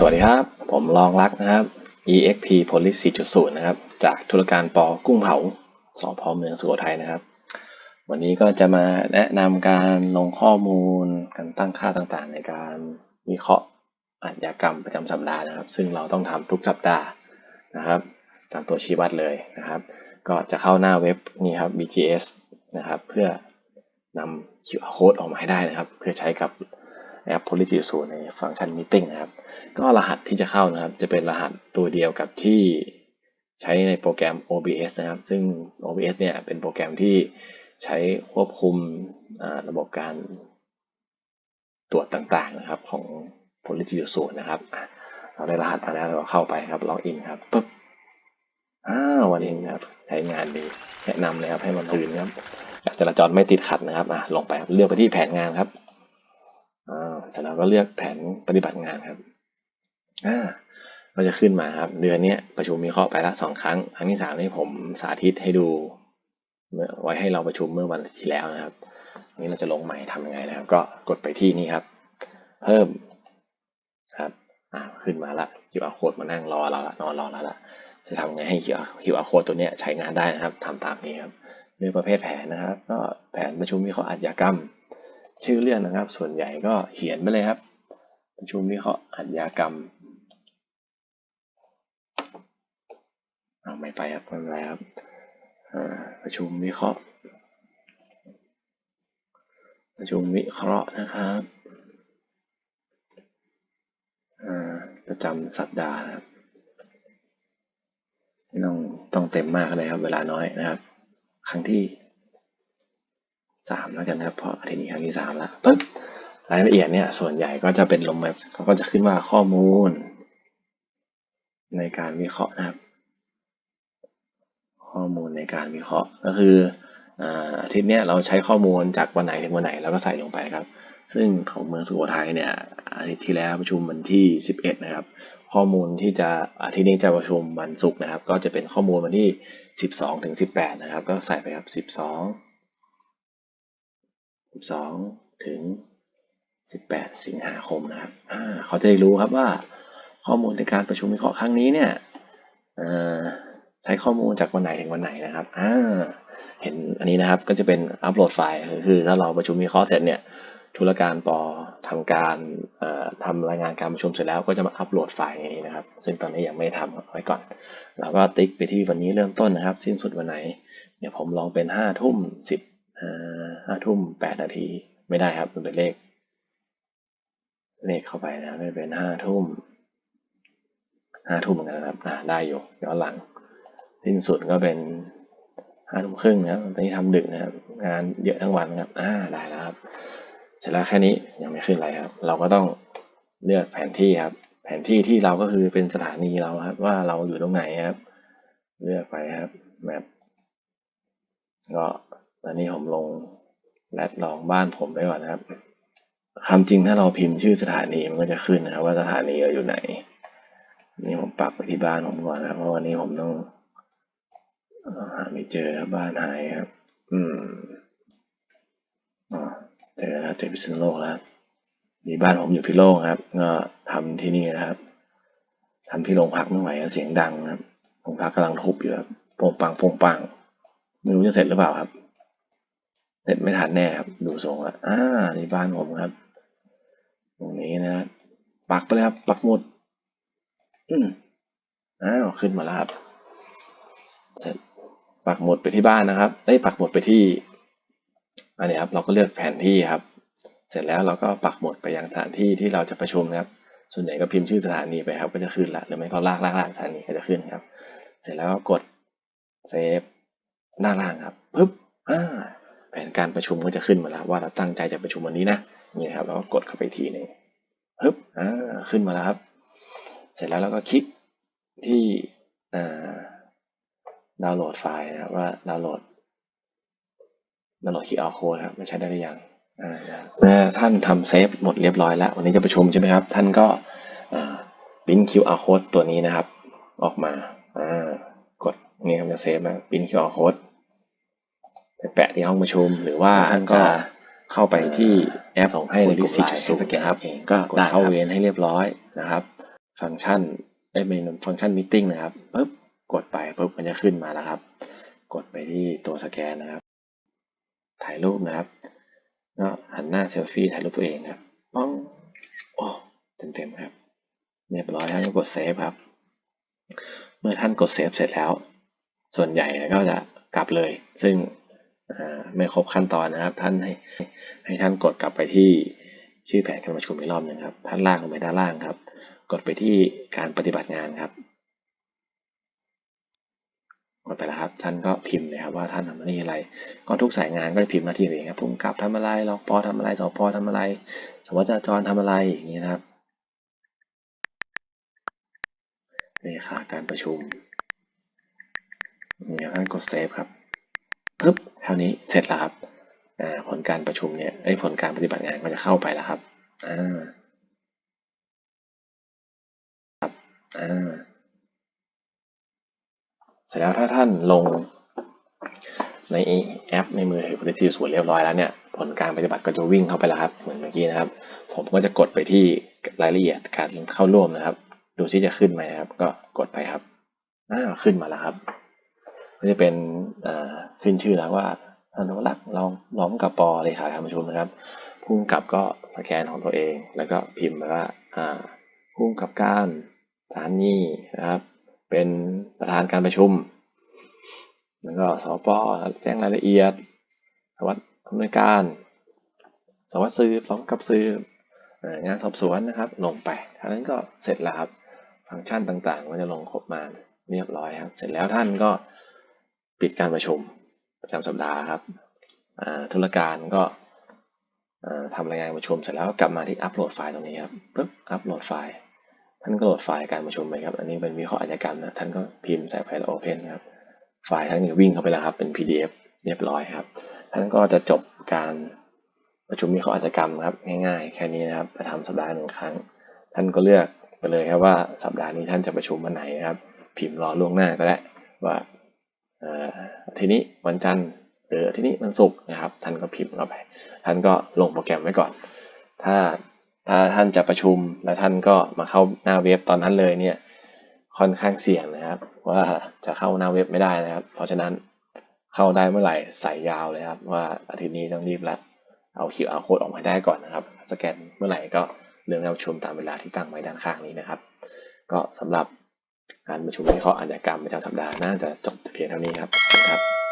สวัสดีครับ ผมรองรักนะครับ EXP Police 4.0 นะครับ จากธุรการปอกุ้งเผาสพเมืองสุโขทัยนะครับ วันนี้ก็จะมาแนะนำการลงข้อมูลการตั้งค่าต่างๆ ในการวิเคราะห์อาชญากรรมประจำสัปดาห์นะครับ ซึ่งเราต้องทำทุกสัปดาห์นะครับตามตัวชี้วัดเลยนะครับ ก็จะเข้าหน้าเว็บนี่ครับ BGS นะครับ เพื่อนำ QR code ออกมาให้ได้นะครับ เพื่อใช้กับ แอป Policy 0ในฟังก์ชัน Meeting นะครับ ก็รหัสที่จะเข้านะครับ จะเป็นรหัสตัวเดียวกับที่ใช้ในโปรแกรม OBS นะครับ ซึ่ง OBS เนี่ยเป็นโปรแกรมที่ใช้ควบคุมระบบการตรวจต่างๆนะครับของ Policy 0นะครับเราได้รหัสมาแล้วเราเข้าไปครับล็อกอินครับปุ๊บอ้าววันนี้นะครับใช้งานดีแนะนำเลยครับให้มันตื่นครับจราจรไม่ติดขัดนะครับอะลงไปเลือกไปที่แผนงานครับ เสร็จแล้วก็เลือกแผนปฏิบัติงานครับอ่าก็จะขึ้นมาครับ เดือนนี้ประชุมมีข้อไปละสองครั้ง ครั้งที่สามนี่ผมสาธิตให้ดูไว้ให้เราประชุมเมื่อวันที่แล้วนะครับนี้เราจะลงใหม่ทำยังไงนะครับ ก็กดไปที่นี่ครับ เพิ่มครับอ่าขึ้นมาละ QR code มานั่งรอเราละนอนรอเราละจะทำไงให้ QR QR code ตัวเนี้ยใช้งานได้นะครับทำตามนี้ครับเลือกประเภทแผนนะครับ ก็แผนประชุมวิเคราะห์อาชญากรรม ชื่อเรื่องนะครับ ส่วนใหญ่ก็เขียนไปเลยครับ ประชุมวิเคราะห์อาชญากรรมเอาไม่ไปครับไม่เป็นไรครับประชุมวิเคราะห์ ประชุมวิเคราะห์นะครับประจำสัปดาห์นะครับต้องต้องเต็มมากเลยครับ เวลาน้อยนะครับ ครั้งที่ สามแล้วกันนะครับเพราะอาทิตย์นี้ครั้งที่สามแล้วปึ๊บรายละเอียดเนี่ยส่วนใหญ่ก็จะเป็นลงมาเขาก็จะขึ้นว่าข้อมูล ในการวิเคราะห์นะครับ ข้อมูลในการวิเคราะห์ก็คืออาทิตย์นี้เราใช้ข้อมูลจากวันไหนถึงวันไหนเราก็ใส่ลงไปครับ ซึ่งของเมืองสุโขทัยเนี่ยอาทิตย์ที่แล้วประชุมวันที่ 11 นะครับ ข้อมูลที่จะอาทิตย์นี้จะประชุมวันศุกร์นะครับ ก็จะเป็นข้อมูลวันที่ 12ถึง18 นะครับ ก็ใส่ไปครับ 12 12 ถึง 18 สิงหาคมนะครับอ่าเขาจะได้รู้ครับว่าข้อมูลในการประชุมวิเคราะห์ครั้งนี้เนี่ยอ่อใช้ข้อมูลจากวันไหนถึงวันไหนนะครับอ่าเห็นอันนี้นะครับก็จะเป็นอัปโหลดไฟล์คือถ้าเราประชุมวิเคราะห์เสร็จเนี่ยธุรการปอทำการเอ่อทำรายงานการประชุมเสร็จแล้วก็จะมาอัปโหลดไฟล์อย่างนี้นะครับ ซึ่งตอนนี้ยังไม่ทำเอาไว้ก่อนเราก็ติ๊กไปที่วันนี้เริ่มต้นนะครับ สิ้นสุดวันไหน เดี๋ยวผมลองเป็นห้าทุ่มสิบ ห้าทุ่มแปดนาที ไม่ได้ครับ มันเป็นเลข เลขเข้าไปนะไม่เป็นห้าทุ่มห้าทุ่มเหมือนกันนะครับอ่าได้อยู่ย้อนหลัง สิ้นสุดก็เป็นห้าทุ่มครึ่งนะครับตอนนี้ทำดึกนะครับ งานเยอะทั้งวันครับอ่าได้แล้วครับ เสร็จแล้วแค่นี้ยังไม่ขึ้นอะไรครับ เราก็ต้องเลือกแผนที่ครับ แผนที่ที่เราก็คือเป็นสถานีเราครับ ว่าเราอยู่ตรงไหนครับ เลือกไปครับแมปก็ตอนนี้ผมลง แรดลองบ้านผมไปก่อนนะครับความจริงถ้าเราพิมพ์ชื่อสถานีมันก็จะขึ้นนะครับว่าสถานีเราอยู่ไหน นี่ผมปักไปที่บ้านผมก่อนนะเพราะวันนี้ผมต้องหาไม่เจอครับบ้านหายครับ อืมอ๋อเจอแล้วเจอพิษณุโลกแล้วมีบ้านผมอยู่พิโลกครับ ก็ทำที่นี่นะครับทำที่โรงพักไม่ไหวเสียงดังครับโรงพักกำลังทุบอยู่ครับโป่งปังโป่งปัง ไม่รู้จะเสร็จหรือเปล่าครับ เสร็จไม่ทันแน่ครับ ดูทรงแล้วอ่านี่บ้านผมครับ ตรงนี้นะครับปักไปเลยครับ ปักหมด อืมอ้าวขึ้นมาแล้วครับ เสร็จปักหมดไปที่บ้านนะครับ ได้ปักหมดไปที่ อันนี้ครับ เราก็เลือกแผนที่ครับ เสร็จแล้วเราก็ปักหมดไปยังสถานที่ที่เราจะประชุมนะครับ ส่วนใหญ่ก็พิมพ์ชื่อสถานีไปครับก็จะขึ้นละหรือไม่ก็ลากลากลากสถานีก็จะขึ้นครับ เสร็จแล้วก็กดเซฟหน้าล่างครับปึ๊บอ่า แผนการประชุมก็จะขึ้นมาแล้วว่าเราตั้งใจจะประชุมวันนี้นะนี่ครับแล้วก็กดเข้าไปทีนึงปึ๊บอ่าขึ้นมาแล้วครับ เสร็จแล้วเราก็คลิกที่อ่าดาวน์โหลดไฟล์นะครับว่าดาวน์โหลดดาวน์โหลด QR code ครับไม่ใช่ได้หรือยังอ่าเมื่อท่านทำเซฟหมดเรียบร้อยแล้ว วันนี้จะประชุมใช่ไหมครับ ท่านก็อ่าพิมพ์ QR code ตัวนี้นะครับ ออกมาอ่ากดนี่ครับจะเซฟนะพิมพ์ QR code ไปแปะที่ห้องประชุม หรือว่าท่านก็เข้าไปที่แอปส่งให้ในดิสิตสแกนครับเองก็กดเข้าเวนให้เรียบร้อยนะครับ ฟังก์ชันเอ้ยเป็นฟังก์ชันมิ g นะครับปุ๊บกดไปปุ๊บมันจะขึ้นมาแล้วครับ กดไปที่ตัวสแกนนะครับ ถ่ายรูปนะครับก็หันหน้าเซลฟี่ถ่ายรูปตัวเองครับป้องโอ้เต็มๆครับเรียบร้อยท่านก็กดเซฟครับ เมื่อท่านกดเซฟเสร็จแล้ว ส่วนใหญ่ก็จะกลับเลย ซึ่งอ่า ไม่ครบขั้นตอนนะครับ ท่านให้ให้ท่านกดกลับไปที่ชื่อแผนการประชุมอีกรอบหนึ่งครับ ท่านล่างลงไปด้านล่างครับ กดไปที่การปฏิบัติงานครับกดไปแล้วครับ ท่านก็พิมพ์เลยครับว่าท่านทำหน้าที่อะไร ก็ทุกสายงานก็จะพิมพ์หน้าที่ตัวเองครับภูมิกับทำอะไรรองปอทำอะไรสปทำอะไร สวัสดิจราจรทำอะไรอย่างนี้นะครับเลขาการประชุมนี่ครับท่านกดเซฟครับ ปึ๊บเท่านี้เสร็จแล้วครับผลการประชุมเนี่ยไอ้ผลการปฏิบัติงานก็จะเข้าไปแล้วครับอ่าครับอ่าเสร็จแล้วถ้าท่านลงในแอปในมือถือ Productive สวนเรียบร้อยแล้วเนี่ยผลการปฏิบัติก็จะวิ่งเข้าไปแล้วครับ เหมือนเมื่อกี้นะครับ ผมก็จะกดไปที่รายละเอียดการเข้าร่วมนะครับ ดูซิจะขึ้นไหมครับ ก็กดไปครับอ้าขึ้นมาแล้วครับ ก็จะเป็นขึ้นชื่อแล้วว่าอนุรักษ์ลองล้อมกับปอเลขาการประชุมนะครับพุ่งกับก็สแกนของตัวเอง แล้วก็พิมพ์ไปว่าอ่าพุ่งกับการสถานีนะครับ เป็นประธานการประชุม แล้วก็สปแจ้งรายละเอียด สวัสดิ์อำนวยการ สวัสดิ์สืบพร้อมกับสืบเอ่องานสอบสวนนะครับ ลงไปท่านั้นก็เสร็จแล้วครับ ฟังก์ชันต่างๆ ก็จะลงครบมาเรียบร้อยครับ เสร็จแล้วท่านก็ ปิดการประชุมประจำสัปดาห์ครับธุรการก็ทำรายงานประชุมเสร็จแล้วก็กลับมาที่อัปโหลดไฟล์ตรงนี้ครับปึ๊บอัปโหลดไฟล์ ท่านก็โหลดไฟล์การประชุมไปครับ อันนี้เป็นวิเคราะห์อาชญากรรมนะท่านก็พิมพ์ใส่ไฟล์ Open ครับ ไฟล์ท่านก็วิ่งเข้าไปแล้วครับ เป็น PDF เรียบร้อยครับ ท่านก็จะจบการประชุมวิเคราะห์อาชญากรรมครับ ง่ายๆ แค่นี้นะครับประทำสัปดาห์หนึ่งครั้ง ท่านก็เลือกไปเลยครับว่าสัปดาห์นี้ท่านจะประชุมวันไหนครับ พิมพ์รอล่วงหน้าก็ได้ว่า ทีนี้วันจันทร์หรือทีนี้วันศุกร์นะครับ ท่านก็พิมพ์เข้าไป ท่านก็ลงโปรแกรมไว้ก่อน ถ้าถ้าท่านจะประชุมแล้วท่านก็มาเข้าหน้าเว็บตอนนั้นเลยเนี่ยค่อนข้างเสี่ยงนะครับ ว่าจะเข้าหน้าเว็บไม่ได้นะครับ เพราะฉะนั้นเข้าได้เมื่อไหร่ใส่ยาวเลยครับ ว่าอาทิตย์นี้ต้องรีบแล้วเอา QR code ออกมาได้ก่อนนะครับ สแกนเมื่อไหร่ก็เรื่องการประชุมตามเวลาที่ตั้งไว้ด้านข้างนี้นะครับ ก็สำหรับ การประชุมวิเคราะห์อาชญากรรมประจำสัปดาห์น่าจะจบเพียงเท่านี้ครับขอบคุณครับ